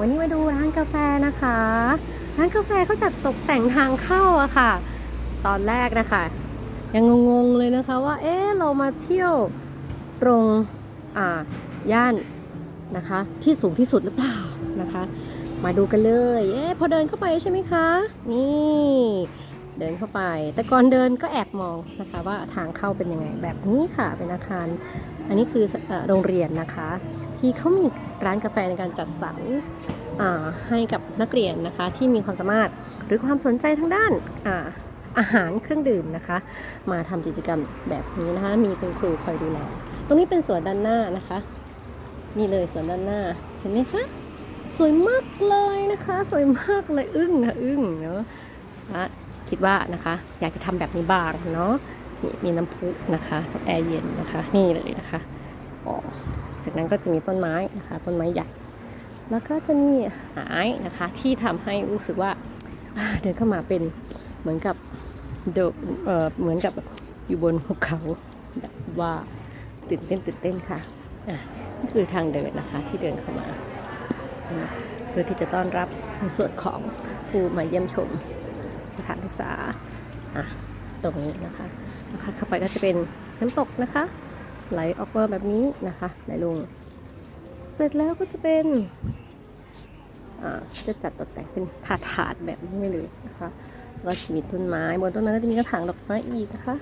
วันนี้มาดูร้านกาแฟนะคะ ร้านกาแฟเขาจัดตกแต่งทางเข้าอะค่ะ ตอนแรกนะคะ ยังงงๆเลยนะคะว่า เอ๊ะเรามาเที่ยวตรงอ่าย่านนะคะ ที่สูงที่สุดหรือเปล่านะคะ มาดูกันเลย เอ๊ะพอเดินเข้าไปใช่ไหมคะ นี่เดินเข้าไป แต่ก่อนเดินก็แอบมองนะคะ ว่าทางเข้าเป็นยังไงแบบนี้ค่ะเป็นอาคาร อันนี้คือโรงเรียนนะคะ ที่เขามีร้านกาแฟในการจัดสรรให้กับนักเรียนนะคะ ที่มีความสามารถหรือความสนใจทางด้านอาอาหารเครื่องดื่มนะคะ มาทำกิจกรรมแบบนี้นะคะ มีคุณครูคอยดูแลตรงนี้เป็นสวนด้านหน้านะคะ นี่เลยสวนด้านหน้าเห็นไหมคะสวยมากเลยนะคะ สวยมากเลยอึ้งนะอึ้งเนาะะคิดว่านะคะ อยากจะทำแบบนี้บ้างเนาะ นี่มีน้ำพุนะคะแอร์เย็นนะคะ นี่เลยนะคะอ๋อจากนั้นก็จะมีต้นไม้นะคะ ต้นไม้ใหญ่ แล้วก็จะมีหายนะคะที่ทำให้รู้สึกว่าเดินเข้ามาเป็นเหมือนกับเดเอ่อเหมือนกับอยู่บนภูเขาแบบว่าตื่นเต้นตื่นเต้นค่ะอะนี่คือทางเดินนะคะที่เดินเข้ามาเพื่อที่จะต้อนรับในส่วนของผู้มาเยี่ยมชมสถานศึกษาอะ ตรงนี้นะคะนะคะเข้าไปก็จะเป็นน้ำตกนะคะ ไหลออกมาแบบนี้นะคะไหลลง เสร็จแล้วก็จะเป็นอ่าจะจัดตกแต่งเป็นถาดถาดแบบนี้ไม่เลยนะคะก็จะมีต้นไม้บนต้นไม้ก็จะมีกระถางดอกไม้อีกนะคะ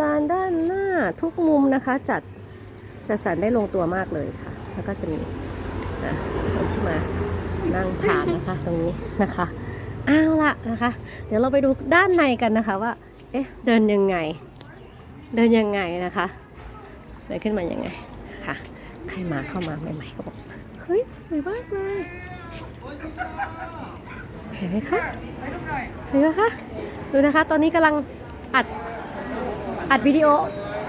ลานด้านหน้าทุกมุมนะคะ จัดจัดสรรได้ลงตัวมากเลยค่ะ แล้วก็จะมีอะคนที่มานั่งทานนะคะ ตรงนี้นะคะเอาวละนะคะ เดี๋ยวเราไปดูด้านในกันนะคะว่า เอ๊ะ เดินยังไง เดินยังไงนะคะ เดินขึ้นมายังไงค่ะ ใครมาเข้ามาใหม่ๆก็บอก เฮ้ย สวยมากเลย เห็นไหมคะ เห็นไหมคะ ดูนะคะ ตอนนี้กำลังอัด อัดวิดีโอ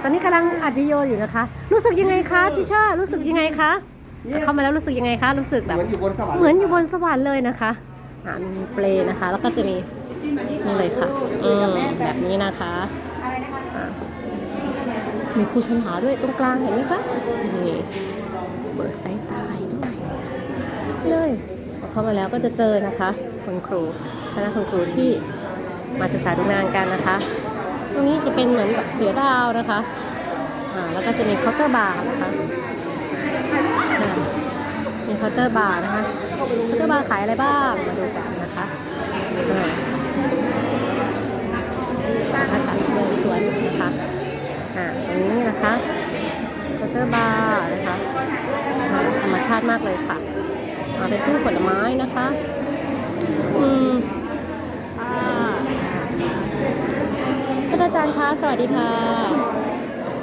ตอนนี้กำลังอัดวิดีโออยู่นะคะ รู้สึกยังไงคะทิชารู้สึกยังไงคะ เข้ามาแล้วรู้สึกยังไงคะ รู้สึกแบบ เหมือนอยู่บนสวรรค์เหมือนอยู่บนสวรรค์เลยนะคะอ่ามีเปลนะคะ แล้วก็จะมี นี่เลยค่ะอืมแบบนี้นะคะอ่ามีครูฉลาด้วยตรงกลางเห็นไหมคะนี่เบอร์สไตล์ตายด้วยเลยพอเข้ามาแล้วก็จะเจอนะคะคุณครูคณะคุณครูที่มาศึกษาดูงานกันนะคะ ตรงนี้จะเป็นเหมือนแบบเสือดาวนะคะอ่าแล้วก็จะมีเคาน์เตอร์บาร์นะคะอ่ามีเคาน์เตอร์บาร์นะคะเคาน์เตอร์บาร์ขายอะไรบ้างมาดูกันนะคะถ้าจัด เลยสวยนะคะอ่าตรงนี้นะคะเคาน์เตอร์บาร์นะคะธรรมชาติมากเลยค่ะอ่าเป็นตู้ผลไม้นะคะอืมอ่าท่านอาจารย์คะสวัสดีค่ะ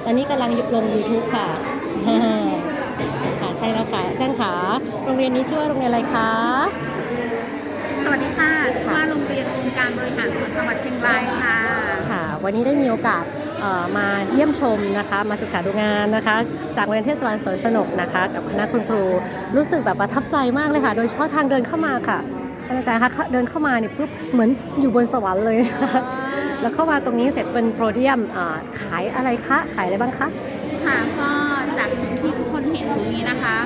ตอนนี้กำลังยุบลง YouTube ค่ะค่ะใช่แล้วค่ะอาจารย์ขาโรงเรียนนี้ชื่อว่าโรงเรียนอะไรคะสวัสดีค่ะชื่อว่าโรงเรียนองค์การบริหารส่วนจังหวัดเชียงราย วันนี้ได้มีโอกาสเอ่อมาเยี่ยมชมนะคะ มาศึกษาดูงานนะคะ จากโรงเรียนเทศบาลสวนสนุกนะคะ กับคณะคุณครูรู้สึกแบบประทับใจมากเลยค่ะ โดยเฉพาะทางเดินเข้ามาค่ะท่านอาจารย์คะเดินเข้ามาเนี่ยปุ๊บเหมือนอยู่บนสวรรค์เลยนะคะแล้วเข้ามาตรงนี้เสร็จเป็นโปรเดียมอ่าขายอะไรคะขายอะไรบ้างคะค่ะก็จากจุดที่ทุกคนเห็นตรงนี้นะคะ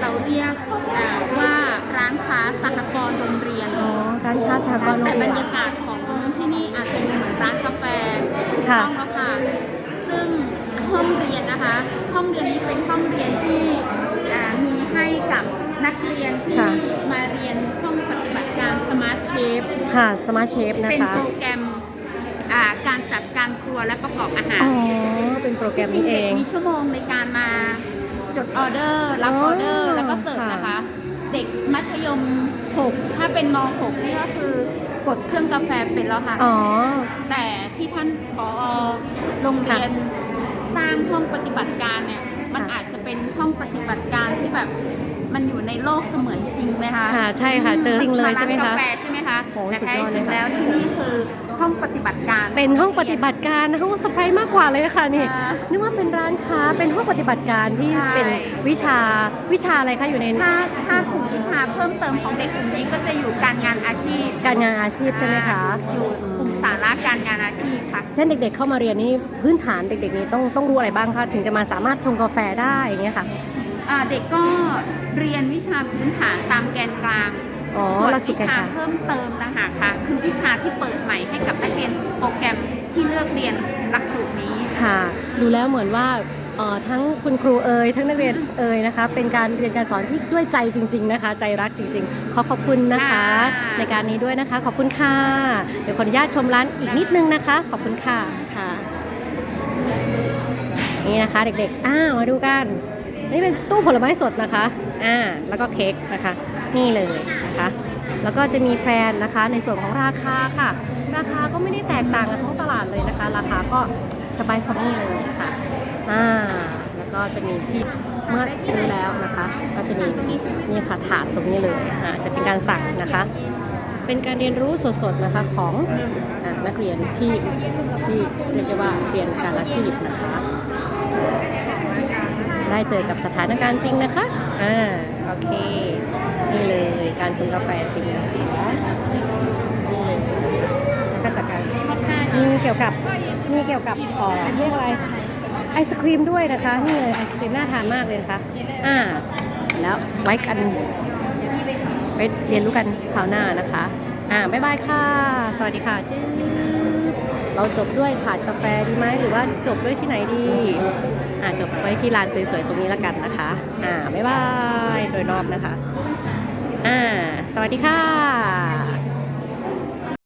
เราเรียกอ่าว่าร้านค้าสหกรณ์โรงเรียนอ๋อร้านค้าสหกรณ์โรแต่งบเรีรยนรยากาศ ค่ะ ต้องแล้วค่ะ ซึ่งห้องเรียนนะคะ ห้องเรียนนี้เป็นห้องเรียนที่อ่ามีให้กับนักเรียนที่ค่ะ มาเรียนห้องปฏิบัติการ Smart Chef ค่ะสมาร์ทเชฟนะเป็นคะโปรแกรมอ่าการจัดการครัวและประกอบอาหารอ๋อเป็นโปรแกรมจรินี้งๆเอเด็กง มีชั่วโมงในการมาจดออเดอร์ รับอ๋อออเดอร์แล้วก็เสิร์ฟค่ะ นะคะ เด็กมัธยม 6 ถ้าเป็นม 6 นี่ก็คือกดเครื่องกาแฟเป็นแล้วค่ะ อ๋อ แต่ ที่ท่านผอโรงเรียนสร้างห้องปฏิบัติการเนี่ย มันอาจจะเป็นห้องปฏิบัติการที่แบบ มันอยู่ในโลกเสมือนจริงไหมคะค่ะใช่ค่ะเจอจริงเลยใช่ไหมคะร้านกาแฟใช่ไหมคะโอ้แต่สุดแท้ยอดจริงเลยค่ะแล้วที่นี่คือห้องปฏิบัติการ เป็นห้องปฏิบัติการนะคะว่าสไปร์มากกว่าเลยค่ะนี่ค่ะนึกว่าเป็นร้านค้าเป็นห้องปฏิบัติการที่ใช่ เป็นวิชาวิชาอะไรคะอยู่ในถ้าถ้ากลุ่มวิชาเพิ่มเติมของเด็กกลุ่มนี้ก็จะอยู่การงานอาชีพการงานอาชีพใช่ไหมคะอยู่กลุ่มสาระการงานอาชีพค่ะ เช่นเด็กๆเข้ามาเรียนนี่พื้นฐานเด็กๆนี่ต้องต้องรู้อะไรบ้างคะถึงจะมาสามารถชงกาแฟได้อย่างเงี้ยค่ะ อ่าเด็กก็เรียนวิชาพื้นฐานตามแกนกลาง อ๋อส่วนหลักสูตวิรการชาค่ะเพิ่มเติมต่างหากค่ะ คือวิชาที่เปิดใหม่ให้กับนักเรียนโปรแกรมที่เลือกเรียนหลักสูตรนี้ ค่ะ ดูแล้วเหมือนว่าเอ่อทั้งคุณครูเอ่ยทั้งนักเรียนเอ่ยนะคะ เป็นการเรียนการสอนที่ด้วยใจจริง ๆนะคะ ใจรักจริง ๆ ขอขอบคุณนะคะ ค่ะ ในการนี้ด้วยนะคะ ขอบคุณค่ะ เดี๋ยวขออนุญาตชมร้านอีกนิดนึงนะคะ ขอบคุณค่ะค่ะ นี่นะคะเด็กๆ อ้าวมาดูกัน นี่เป็นตู้ผลไม้สดนะคะ อ่า แล้วก็เค้กนะคะ นี่เลยนะคะ แล้วก็จะมีแพลนนะคะ ในส่วนของราคาค่ะ ราคาก็ไม่ได้แตกต่างกับท้องตลาดเลยนะคะ ราคาก็สบายสบายเลยค่ะอ่า แล้วก็จะมีที่เมื่อซื้อแล้วนะคะ ก็จะมีนี่ค่ะถาดตรงนี้เลย อ่า จะเป็นการสั่งนะคะ เป็นการเรียนรู้สดๆนะคะของอานักเรียนที่ที่เรียกได้ว่าเรียนการอาชีพนะคะ ได้เจอกับสถานการณ์จริงนะคะ อ่า โอเค นี่เลยการชงกาแฟจริงนะคะนี่เลยแล้วก็จากการมีเกี่ยวกับ มีเกี่ยวกับเอ่อเรียกอะไร ไอศครีมด้วยนะคะ นี่เลยไอศครีมน่าทานมากเลยนะคะ อ่า แล้วไว้กันไปเรียนรู้กันคราวหน้านะคะ อ่า บ๊ายบายค่ะ สวัสดีค่ะจื้อ เราจบด้วยถาดกาแฟดีไหมหรือว่าจบด้วยที่ไหนดีอ่าจบไว้ที่ร้านสวยๆตรงนี้ละกันนะคะ อ่าบ๊ายบายโดยรอบนะคะ อ่า สวัสดีค่ะ